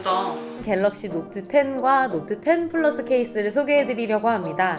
예쁘다. 갤럭시 노트 10과 노트 10 플러스 케이스를 소개해드리려고 합니다.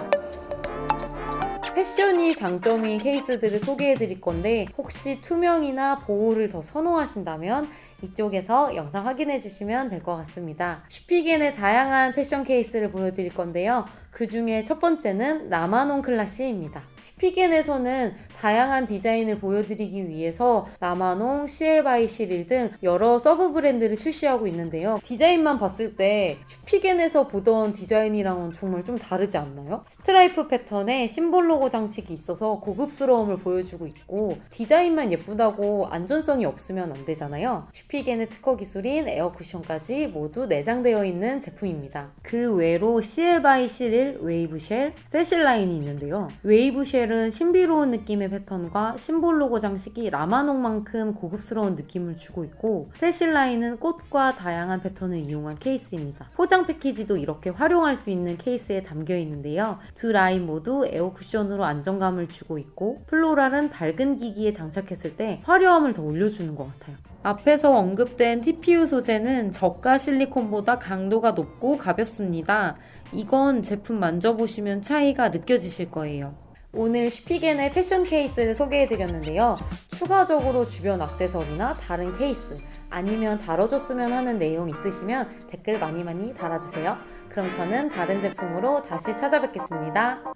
패션이 장점인 케이스들을 소개해드릴 건데 혹시 투명이나 보호를 더 선호하신다면 이쪽에서 영상 확인해 주시면 될 것 같습니다. 슈피겐의 다양한 패션 케이스를 보여드릴 건데요. 그 중에 첫 번째는 라마논 클라시입니다. 슈피겐에서는 다양한 디자인을 보여드리기 위해서 라마농, CL 바이 시릴 등 여러 서브 브랜드를 출시하고 있는데요. 디자인만 봤을 때 슈피겐에서 보던 디자인이랑은 정말 좀 다르지 않나요? 스트라이프 패턴에 심볼 로고 장식이 있어서 고급스러움을 보여주고 있고 디자인만 예쁘다고 안전성이 없으면 안 되잖아요. 슈피겐의 특허 기술인 에어 쿠션까지 모두 내장되어 있는 제품입니다. 그 외로 CL 바이 시릴 웨이브 쉘, 세실 라인이 있는데요. 웨이브 쉘은 신비로운 느낌의 패턴과 심볼 로고 장식이 라마농만큼 고급스러운 느낌을 주고 있고 세실 라인은 꽃과 다양한 패턴을 이용한 케이스입니다. 포장 패키지도 이렇게 활용할 수 있는 케이스에 담겨 있는데요. 두 라인 모두 에어 쿠션으로 안정감을 주고 있고 플로랄은 밝은 기기에 장착했을 때 화려함을 더 올려주는 것 같아요. 앞에서 언급된 TPU 소재는 저가 실리콘보다 강도가 높고 가볍습니다. 이건 제품 만져보시면 차이가 느껴지실 거예요. 오늘 슈피겐의 패션 케이스를 소개해드렸는데요. 추가적으로 주변 액세서리나 다른 케이스 아니면 다뤄줬으면 하는 내용 있으시면 댓글 많이 많이 달아주세요. 그럼 저는 다른 제품으로 다시 찾아뵙겠습니다.